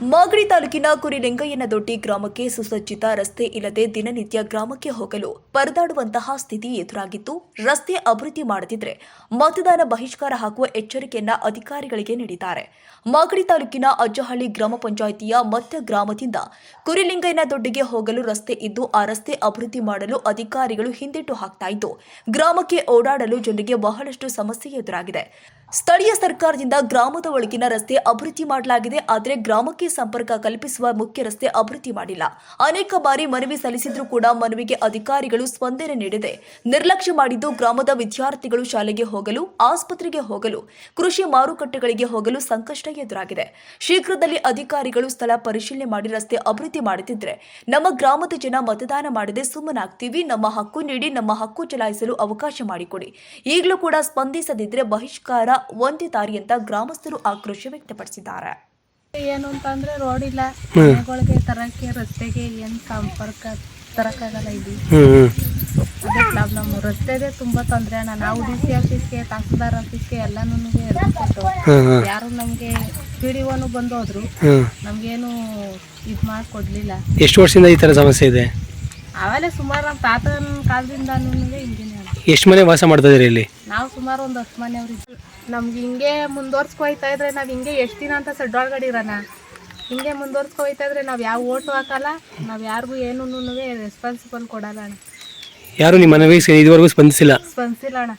ಮಾಗಡಿ ತಾಲೂಕಿನ ಕುರಿಲಿಂಗಯ್ಯನ ದೊಡ್ಡಿ ಗ್ರಾಮಕ್ಕೆ ಸುಸಜ್ಜಿತ ರಸ್ತೆ ಇಲ್ಲದೆ ದಿನನಿತ್ಯ ಗ್ರಾಮಕ್ಕೆ ಹೋಗಲು ಪರದಾಡುವಂತಹ ಸ್ಥಿತಿ ಎದುರಾಗಿತ್ತು. ರಸ್ತೆ ಅಭಿವೃದ್ಧಿ ಮಾಡದಿದ್ರೆ ಮತದಾನ ಬಹಿಷ್ಕಾರ ಹಾಕುವ ಎಚ್ಚರಿಕೆಯನ್ನ ಅಧಿಕಾರಿಗಳಿಗೆ ನೀಡಿದ್ದಾರೆ. ಮಾಗಡಿ ತಾಲೂಕಿನ ಅಜ್ಜಹಳ್ಳಿ ಗ್ರಾಮ ಪಂಚಾಯಿತಿಯ ಮತ್ತ ಗ್ರಾಮದಿಂದ ಕುರಿಲಿಂಗಯ್ಯನ ದೊಡ್ಡಿಗೆ ಹೋಗಲು ರಸ್ತೆ ಇದ್ದು, ಆ ರಸ್ತೆ ಅಭಿವೃದ್ಧಿ ಮಾಡಲು ಅಧಿಕಾರಿಗಳು ಹಿಂದಿಟ್ಟು ಹಾಕ್ತಾ ಇದ್ದು, ಗ್ರಾಮಕ್ಕೆ ಓಡಾಡಲು ಜನರಿಗೆ ಬಹಳಷ್ಟು ಸಮಸ್ಯೆ ಎದುರಾಗಿದೆ. ಸ್ಥಳೀಯ ಸರ್ಕಾರದಿಂದ ಗ್ರಾಮದ ಒಳಗಿನ ರಸ್ತೆ ಅಭಿವೃದ್ಧಿ ಮಾಡಲಾಗಿದೆ. ಆದರೆ ಗ್ರಾಮಕ್ಕೆ ಸಂಪರ್ಕ ಕಲ್ಪಿಸುವ ಮುಖ್ಯ ರಸ್ತೆ ಅಭಿವೃದ್ಧಿ ಮಾಡಿಲ್ಲ. ಅನೇಕ ಬಾರಿ ಮನವಿ ಸಲ್ಲಿಸಿದ್ರೂ ಕೂಡ ಮನವಿಗೆ ಅಧಿಕಾರಿಗಳು ಸ್ಪಂದನೆ ನೀಡದೆ. ನಿರ್ಲಕ್ಷ್ಯ ಮಾಡಿದ್ದು ಗ್ರಾಮದ ವಿದ್ಯಾರ್ಥಿಗಳು ಶಾಲೆಗೆ ಹೋಗಲು, ಆಸ್ಪತ್ರೆಗೆ ಹೋಗಲು, ಕೃಷಿ ಮಾರುಕಟ್ಟೆಗಳಿಗೆ ಹೋಗಲು ಸಂಕಷ್ಟ ಎದುರಾಗಿದೆ. ಶೀಘ್ರದಲ್ಲಿ ಅಧಿಕಾರಿಗಳು ಸ್ಥಳ ಪರಿಶೀಲನೆ ಮಾಡಿ ರಸ್ತೆ ಅಭಿವೃದ್ಧಿ ಮಾಡುತ್ತಿದ್ರೆ ನಮ್ಮ ಗ್ರಾಮದ ಜನ ಮತದಾನ ಮಾಡದೆ ಸುಮ್ಮನಾಗ್ತೀವಿ ನಮ್ಮ ಹಕ್ಕು ನೀಡಿ, ನಮ್ಮ ಹಕ್ಕು ಚಲಾಯಿಸಲು ಅವಕಾಶ ಮಾಡಿಕೊಡಿ. ಈಗಲೂ ಕೂಡ ಸ್ಪಂದಿಸದಿದ್ರೆ ಬಹಿಷ್ಕಾರ, ಒಂದೇ ದಾರಿ ಗ್ರಾಮಸ್ಥರು ಆಕ್ರೋಶ ವ್ಯಕ್ತಪಡಿಸಿದ್ದಾರೆ. ಏನು ಅಂತಂದ್ರೆ ರೋಡ್ ಇಲ್ಲ. ಮನೆಗಳಿಗೆ ತರಕ್ಕೆ ರಸ್ತೆಗೆ ಏನ್ ಸಂಪರ್ಕ ತರಕಾಗಲ್ಲ ಇಲ್ಲಿ. ಅದೇ ಪ್ರಾಬ್ಲಮ್ ರಸ್ತೆದೇ ತುಂಬಾ ತೊಂದರೆ. ಅಣ್ಣ ನಾವು ಡಿ ಸಿ ಆಫೀಸ್ಗೆ ತಹಸೀಲ್ದಾರ್ ಆಫೀಸ್ಗೆ ಎಲ್ಲ ಯಾರು ನಮಗೆ ಪಿ ಡಿ ಒನು ಬಂದು ಹೋದ್ರು ನಮ್ಗೇನು ಇದು ಮಾಡ್ಕೊಡ್ಲಿಲ್ಲ ಎಷ್ಟು ವರ್ಷದಿಂದ ಈ ತರ ಸಮಸ್ಯೆ ಇದೆ? ಆಮೇಲೆ ಸುಮಾರು ನಮ್ಮ ತಾತನ ಕಾಲದಿಂದ ನಮಗೆ ಅಣ್ಣ. ಎಷ್ಟು ಮನೆ ವಾಸ ಮಾಡ್ತಾ ಇದೀರಿ ಇಲ್ಲಿ? ನಾವು ಸುಮಾರು ಒಂದು ಹತ್ತು ಮನೆ ನಮ್ಗೆ ಹಿಂಗೆ ಮುಂದುವರ್ಸ್ಕೊಯ್ತಾ ಇದ್ರೆ ನಾವು ಹಿಂಗೆ ಎಷ್ಟು ದಿನ ಅಂತ ಸಡ್ಡೊಳಗಡೆ ಇರೋಣ ಹಿಂಗೆ ಮುಂದುವರ್ಸ್ಕೊಯ್ತಾ ಇದ್ರೆ ನಾವು ಯಾವ ಓಟು ಹಾಕಲ್ಲ ನಾವು ಯಾರಿಗೂ ಏನೂ ರೆಸ್ಪಾನ್ಸಿಬಲ್ ಕೊಡಲ್ಲ ಅಣ್ಣ. ಯಾರು ನಿಮ್ಮ ಮನವಿ ಇದುವರೆಗೂ ಸ್ಪಂದಿಸಿಲ್ಲ? ಸ್ಪಂದಿಸಿಲ್ಲ ಅಣ್ಣ.